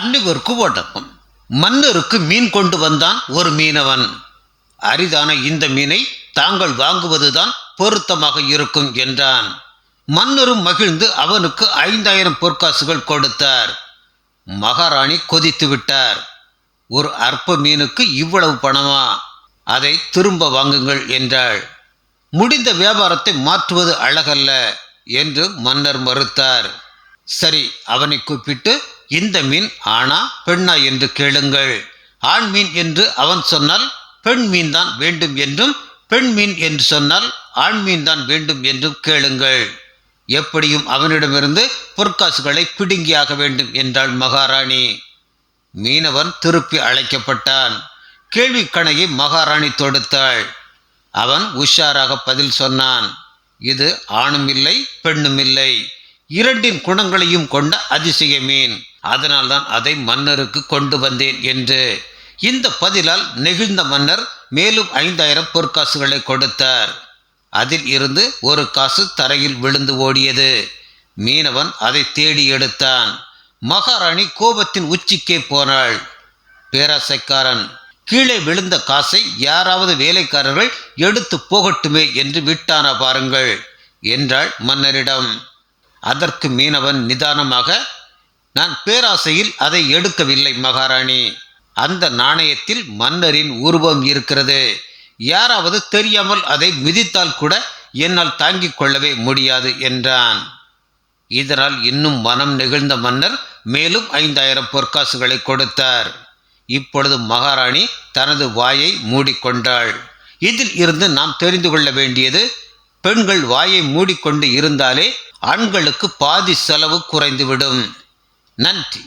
அன்னிவருக்கு வணக்கம் மன்னருக்கு மீன் கொண்டு வந்தான் ஒரு மீனவன். அரிதான இந்த மீனை தாங்கள் வாங்குவதுதான் பொருத்தமாக இருக்கும் என்றான். மன்னரும் மகிழ்ந்து அவனுக்கு ஐந்தாயிரம் பொற்காசுகள் கொடுத்தார். மகாராணி கொதித்து விட்டார். ஒரு அற்ப மீனுக்கு இவ்வளவு பணமா? அதை திரும்ப வாங்குங்கள் என்றாள். முடிந்த வியாபாரத்தை மாற்றுவது அழகல்ல என்று மன்னர் மறுத்தார். சரி அவனை கூப்பிட்டு இந்த மீன் ஆனா பெண்ணா என்று கேளுங்கள். ஆண் மீன் என்று அவன் சொன்னால் பெண் மீன் தான் வேண்டும் என்றும் பெண் மீன் என்று சொன்னால் ஆண் மீன் தான் வேண்டும் என்றும் கேளுங்கள். எப்படியும் அவனிடமிருந்து பொற்காசுகளை பிடுங்கியாக வேண்டும் என்றாள் மகாராணி. மீனவன் திருப்பி அழைக்கப்பட்டான். கேள்வி கணையை மகாராணி தொடுத்தாள். அவன் உஷாராக பதில் சொன்னான். இது ஆணும் இல்லை பெண்ணும் இல்லை. இரண்டின் குணங்களையும் கொண்ட அதிசய மீன். அதனால்தான் அதை மன்னருக்கு கொண்டு வந்தேன் என்று. இந்த பதிலால் நெகிழ்ந்த மன்னர் மேலும் ஐந்தாயிரம் பொற்காசுகளை கொடுத்தார். அதில் இருந்து ஒரு காசு தரையில் விழுந்து ஓடியது. மீனவன் அதை தேடி எடுத்தான். மகாராணி கோபத்தின் உச்சிக்கே போனாள். பேராசைக்காரன் கீழே விழுந்த காசை யாராவது வேலைக்காரர்கள் எடுத்து போகட்டுமே என்று விட்டானா பாருங்கள் என்றாள் மன்னரிடம். அதற்கு மீனவன் நிதானமாக நான் பேராசையில் அதை எடுக்கவில்லை மகாராணி. அந்த நாணயத்தில் மன்னரின் உருவம் இருக்கிறது. யாராவது தெரியாமல் அதை மிதித்தால் கூட என்னால் தாங்கிக் கொள்ளவே முடியாது என்றான். இதனால் இன்னும் மனம் நெகிழ்ந்த மன்னர் மேலும் ஐந்தாயிரம் பொற்காசுகளை கொடுத்தார். இப்பொழுது மகாராணி தனது வாயை மூடிக்கொண்டாள். இதில் இருந்து நாம் தெரிந்து கொள்ள வேண்டியது பெண்கள் வாயை மூடிக்கொண்டு இருந்தாலே ஆண்களுக்கு பாதி செலவு குறைந்துவிடும். நன்றி.